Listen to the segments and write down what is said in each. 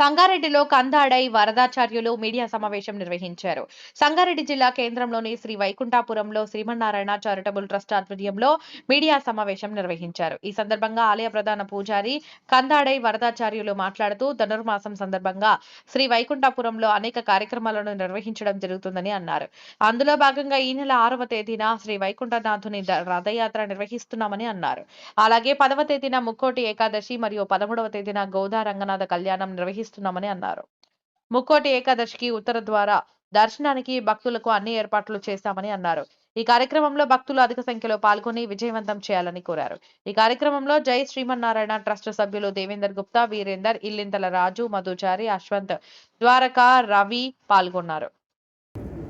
సంగారెడ్డిలో కందాడై వరదాచార్యులు మీడియా సమావేశం నిర్వహించారు. సంగారెడ్డి జిల్లా కేంద్రంలోని శ్రీ వైకుంఠాపురంలో శ్రీమన్నారాయణ చారిటబుల్ ట్రస్ట్ ఆధ్వర్యంలో మీడియా సమావేశం నిర్వహించారు. ఈ సందర్భంగా ఆలయ ప్రధాన పూజారి కందాడై వరదాచార్యులు మాట్లాడుతూ ధనుర్మాసం సందర్భంగా శ్రీ వైకుంఠాపురంలో అనేక కార్యక్రమాలను నిర్వహించడం జరుగుతుందని అన్నారు. అందులో భాగంగా ఈ నెల ఆరవ తేదీన శ్రీ వైకుంఠనాథుని రథయాత్ర నిర్వహిస్తున్నామని అన్నారు. అలాగే పదవ తేదీన ముక్కోటి ఏకాదశి మరియు పదమూడవ తేదీన గోదా రంగనాథ కళ్యాణం నిర్వహిస్తున్నామని అన్నారు. ముక్కోటి ఏకాదశికి ఉత్తర ద్వారా దర్శనానికి భక్తులకు అన్ని ఏర్పాట్లు చేస్తామని అన్నారు. ఈ కార్యక్రమంలో భక్తులు అధిక సంఖ్యలో పాల్గొని విజయవంతం చేయాలని కోరారు. ఈ కార్యక్రమంలో జై శ్రీమన్నారాయణ ట్రస్ట్ సభ్యులు దేవేందర్ గుప్తా వీరేందర్ ఇల్లింతల రాజు మధుచారి అశ్వంత్ ద్వారకా రవి పాల్గొన్నారు.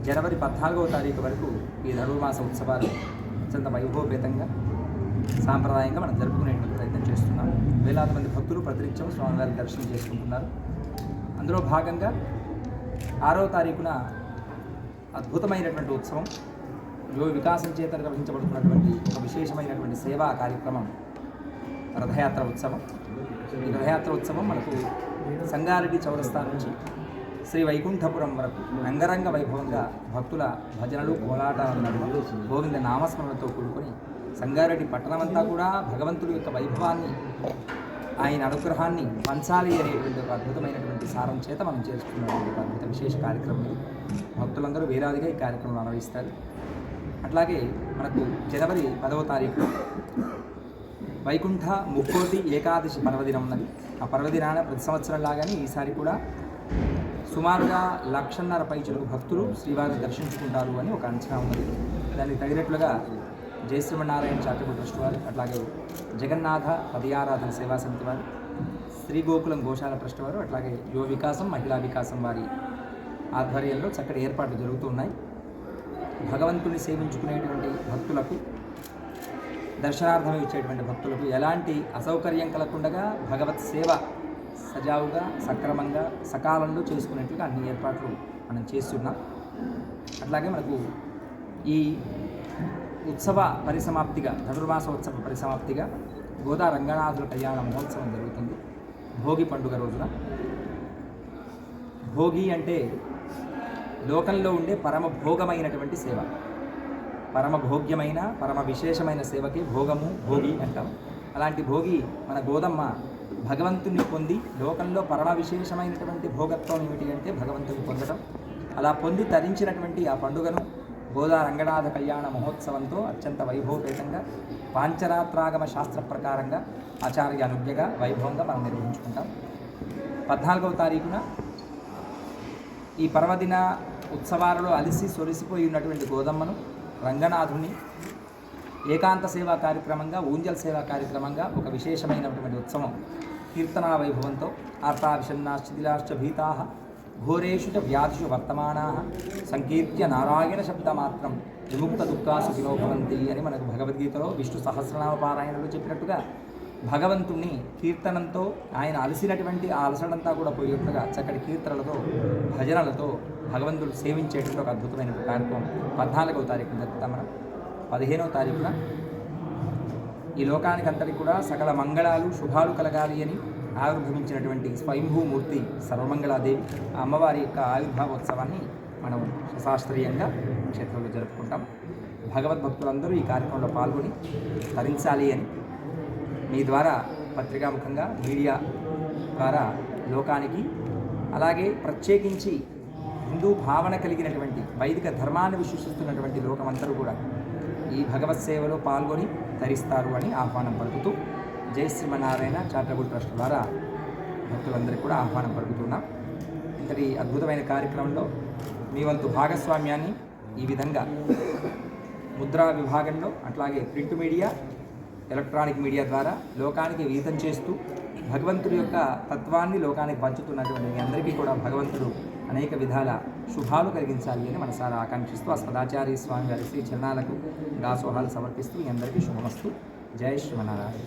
జనవరి పద్నాలుగవ తారీఖు వరకు ఈ ధనుర్మాస ఉత్సవాలు అత్యంత వైభవపేతంగా సాంప్రదాయంగా మనం జరుపుకునేటువంటి ప్రయత్నం చేస్తున్నాం. వేలాది మంది భక్తులు ప్రతినిత్యం స్వామివారి దర్శనం చేసుకుంటున్నారు. అందులో భాగంగా ఆరవ తారీఖున అద్భుతమైనటువంటి ఉత్సవం యువ వికాసం చేత నిర్వహించబడుతున్నటువంటి ఒక విశేషమైనటువంటి సేవా కార్యక్రమం రథయాత్ర ఉత్సవం. ఈ రథయాత్ర ఉత్సవం మనకు సంగారెడ్డి చౌరస్తా నుంచి శ్రీ వైకుంఠపురం వరకు రంగరంగ వైభవంగా భక్తుల భజనలు కోలాటాల నడుమ గోవింద నామస్మరణతో కూడుకొని సంగారెడ్డి పట్టణమంతా కూడా భగవంతుడి యొక్క వైభవాన్ని ఆయన అనుగ్రహాన్ని పంచాలి అనేటువంటి ఒక అద్భుతమైనటువంటి సారం చేత మనం చేసుకున్నటువంటి ఒక అద్భుత విశేష కార్యక్రమం. భక్తులందరూ వేలాదిగా ఈ కార్యక్రమం అనుభవిస్తారు అట్లాగే మనకు జనవరి పదవ తారీఖు వైకుంఠ ముక్కోటి ఏకాదశి పర్వదినం ఉన్నది. ఆ పర్వదినాన ప్రతి సంవత్సరం లాగానే ఈసారి కూడా సుమారుగా లక్షన్నర పైచలకు భక్తులు శ్రీవారిని దర్శించుకుంటారు అని ఒక అంచనా ఉన్నది. దానికి తగినట్లుగా జయశ్రీమన్నారాయణ చారిటబుల్ ట్రస్ట్ వారు అట్లాగే జగన్నాథ పదయారాధన సేవా సమితి వారు శ్రీ గోకులం గోశాల ట్రస్ట్ వారు అట్లాగే యువ వికాసం మహిళా వికాసం వారి ఆధ్వర్యంలో చక్కటి ఏర్పాట్లు జరుగుతూ ఉన్నాయి. భగవంతుని సేవించుకునేటువంటి భక్తులకు దర్శనార్థం ఇచ్చేటువంటి భక్తులకు ఎలాంటి అసౌకర్యం కలగకుండా భగవత్ సేవ సజావుగా సక్రమంగా సకాలంలో చేసుకునేట్టుగా అన్ని ఏర్పాట్లు మనం చేస్తున్నాం. అట్లాగే మనకు ఈ ఉత్సవ పరిసమాప్తిగా ధనుర్మాస ఉత్సవ పరిసమాప్తిగా గోదా రంగనాథుల కళ్యాణ మహోత్సవం జరుగుతుంది భోగి పండుగ రోజున. భోగి అంటే లోకంలో ఉండే పరమ భోగమైనటువంటి సేవ. పరమ భోగ్యమైన పరమ విశేషమైన సేవకి భోగము భోగి అంటాం. అలాంటి భోగి మన గోదమ్మ భగవంతుని పొంది లోకంలో పరమ విశేషమైనటువంటి భోగత్వం ఏమిటి అంటే భగవంతుని పొందడం. అలా పొంది తరించినటువంటి ఆ పండుగను గోదా రంగనాథ కళ్యాణ మహోత్సవంతో అత్యంత వైభవపేతంగా పాంచరాత్రాగమ శాస్త్ర ప్రకారంగా ఆచార్య అనుజ్ఞగా వైభవంగా మనం నిర్వహించుకుంటాం. పద్నాలుగవ తారీఖున ఈ పర్వదిన ఉత్సవాలలో అలిసి సొలిసిపోయి ఉన్నటువంటి గోదమ్మను రంగనాథుని ఏకాంత సేవా కార్యక్రమంగా ఊంజల్ సేవా కార్యక్రమంగా ఒక విశేషమైనటువంటి ఉత్సవం కీర్తనా వైభవంతో ఆర్తాభిషన్నా శిథిలాశ్చ భీతా ఘోరేషు చ వ్యాధిషు వర్తమానా సంకీర్త్య నారాయణ శబ్దమాత్రం విముక్త దుఃఖాసు భవంతి అని మనకు భగవద్గీతలో విష్ణు సహస్రనామ పారాయణలో చెప్పినట్టుగా భగవంతుణ్ణి కీర్తనంతో ఆయన అలసినటువంటి ఆ అలసడంతా కూడా పోయేట్టుగా చక్కటి కీర్తనలతో భజనలతో భగవంతుడు సేవించేటువంటి ఒక అద్భుతమైన కార్యక్రమం. పద్నాలుగవ తారీఖున జరుగుతాం మనం. పదిహేనవ తారీఖున ఈ లోకానికి అంతటి కూడా సకల మంగళాలు శుభాలు కలగాలి అని ఆవిర్భవించినటువంటి స్వయంభూమూర్తి సర్వమంగళాదేవి ఆ అమ్మవారి యొక్క ఆవిర్భావోత్సవాన్ని మనం శాస్త్రీయంగా క్షేత్రంలో జరుపుకుంటాం. భగవద్భక్తులందరూ ఈ కార్యక్రమంలో పాల్గొని తరించాలి అని మీ ద్వారా పత్రికాముఖంగా మీడియా ద్వారా లోకానికి అలాగే ప్రత్యేకించి హిందూ భావన కలిగినటువంటి వైదిక ధర్మాన్ని విశ్వసిస్తున్నటువంటి లోకమందరూ కూడా ఈ భగవత్ సేవలో పాల్గొని ధరిస్తారు అని ఆహ్వానం పలుకుతూ జై శ్రీమన్నారాయణ చారిటబుల్ ట్రస్ట్ ద్వారా భక్తులందరికీ కూడా ఆహ్వానం పలుకుతున్నాం. ఇంతటి అద్భుతమైన కార్యక్రమంలో మీ వంతు భాగస్వామ్యాన్ని ఈ విధంగా ముద్రా విభాగంలో అట్లాగే ప్రింట్ మీడియా ఎలక్ట్రానిక్ మీడియా ద్వారా లోకానికి వీతం చేస్తూ భగవంతుడి యొక్క తత్వాన్ని లోకానికి పంచుతున్నటువంటి మీ అందరికీ కూడా భగవంతుడు అనేక విధాల శుభాలు కలిగించాలి అని మనసారా ఆకాంక్షిస్తూ అస్మదాచార్య స్వామి వారి శ్రీ చరణాలకు దాసోహాలు సమర్పిస్తూ మీ అందరికీ శుభమస్తు. జై శ్రీమనారాయణ